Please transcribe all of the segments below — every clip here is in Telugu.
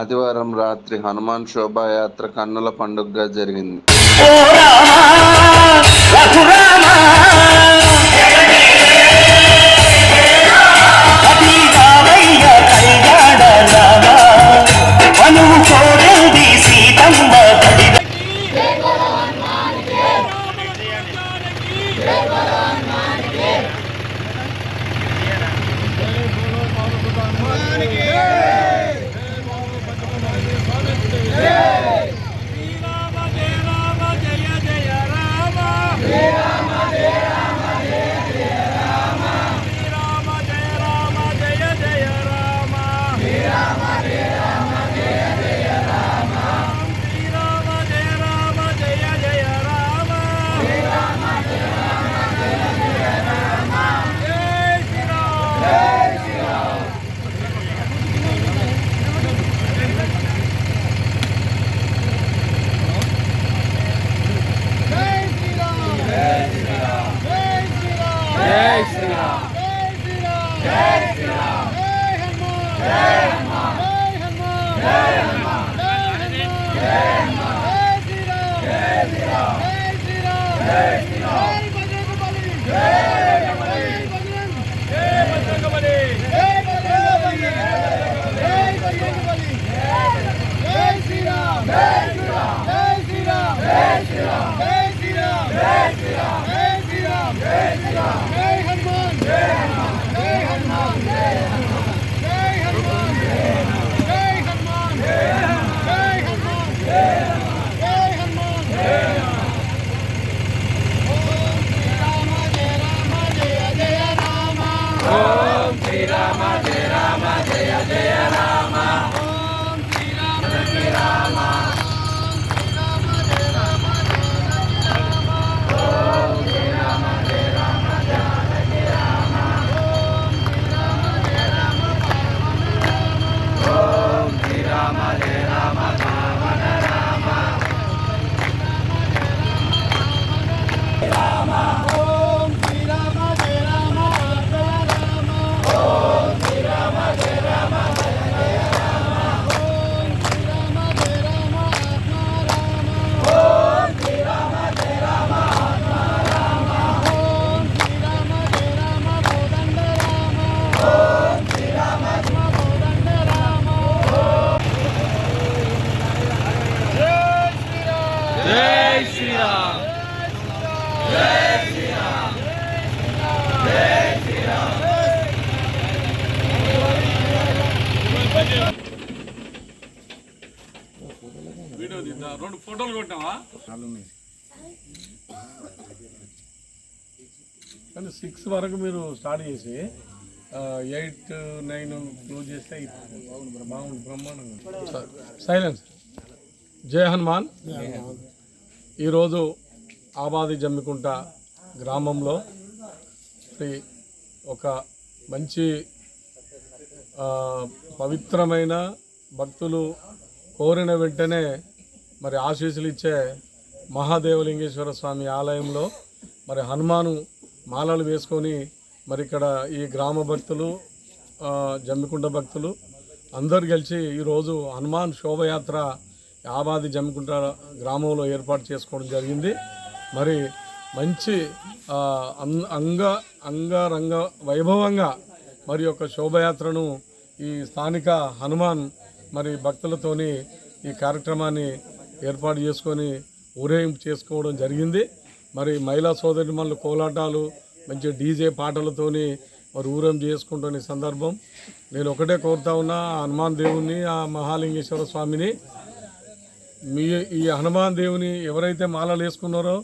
ఆదివారం రాత్రి హనుమాన్ శోభాయాత్ర కన్నుల పండుగగా జరిగింది. జై శ్రీరామ్ జై శ్రీరామ్ జై హనుమాన్ జై హనుమాన్ జై హనుమాన్ జై జై శ్రీరామ్ జై శ్రీరామ్ జై శ్రీరామ్ జై శ్రీరామ్ ఫోటోలు కొట్టావా కానీ సిక్స్ వరకు మీరు స్టార్ట్ చేసి ఎయిట్ నైన్ క్లోజ్ చేస్తే. బాగుంది బ్రహ్మాండంగా సైలెన్స్. జయ హనుమాన్. ఈరోజు ఆబాది జమ్మికుంట గ్రామంలో ఒక మంచి ఆ, పవిత్రమైన భక్తులు కోరిన వెంటనే మరి ఆశీస్సులు ఇచ్చే మహాదేవలింగేశ్వర స్వామి ఆలయంలో మరి హనుమాను మాలలు వేసుకొని మరి ఇక్కడ ఈ గ్రామ భక్తులు జమ్మికుంట భక్తులు అందరు కలిసి ఈరోజు హనుమాన్ శోభయాత్ర యాబాది జమ్మికుంట గ్రామంలో ఏర్పాటు చేసుకోవడం జరిగింది. మరి మంచి అం- అంగ అంగరంగ వైభవంగా మరి యొక్క శోభయాత్రను ఈ స్థానిక హనుమాన్ మరి భక్తులతోని ఈ కార్యక్రమాన్ని ఏర్పాటు చేసుకొని ఊరేగింపు చేసుకోవడం జరిగింది. మరి మహిళా సోదరి మళ్ళీ కోలాటాలు మంచి డీజే పాటలతోని మరి ఊరేగింపు చేసుకుంటున్న సందర్భం. నేను ఒకటే కోరుతా ఉన్నా ఆ హనుమాన్ దేవుని ఆ మహాలింగేశ్వర స్వామిని మీ ఈ హనుమాన్ దేవుని ఎవరైతే మాలలు వేసుకున్నారో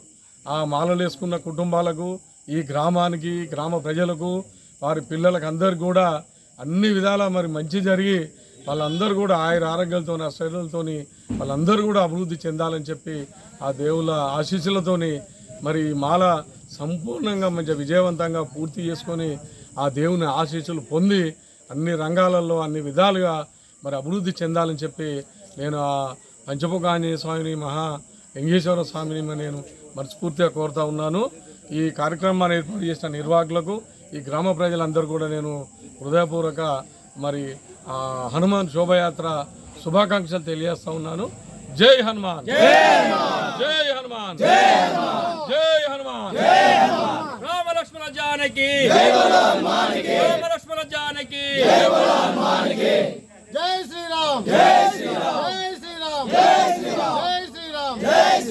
ఆ మాలలు వేసుకున్న కుటుంబాలకు ఈ గ్రామానికి గ్రామ ప్రజలకు వారి పిల్లలకు అందరు కూడా అన్ని విధాలా మరి మంచి జరిగి వాళ్ళందరూ కూడా ఆయుర ఆరోగ్యాలతో అష్టలతోని వాళ్ళందరూ కూడా అభివృద్ధి చెందాలని చెప్పి ఆ దేవుళ్ళ ఆశీస్సులతోని మరి మాల సంపూర్ణంగా మంచి విజయవంతంగా పూర్తి చేసుకొని ఆ దేవుని ఆశీస్సులు పొంది అన్ని రంగాలలో అన్ని విధాలుగా మరి అభివృద్ధి చెందాలని చెప్పి నేను ఆ పంచముఖ ఆంజనేయ స్వామిని మహా వెంకటేశ్వర స్వామిని మరి నేను మనస్ఫూర్తిగా కోరుతా ఉన్నాను. ఈ కార్యక్రమాన్ని ఏర్పాటు చేసిన నిర్వాహకులకు ఈ గ్రామ ప్రజలందరూ కూడా నేను హృదయపూర్వక మరి హనుమాన్ శోభయాత్ర శుభాకాంక్షలు తెలియజేస్తా ఉన్నాను. జై హనుమాన్. జై హనుమాన్. జై హనుమాన్. రామలక్ష్మణ జానకి. రామలక్ష్మణ జానకి.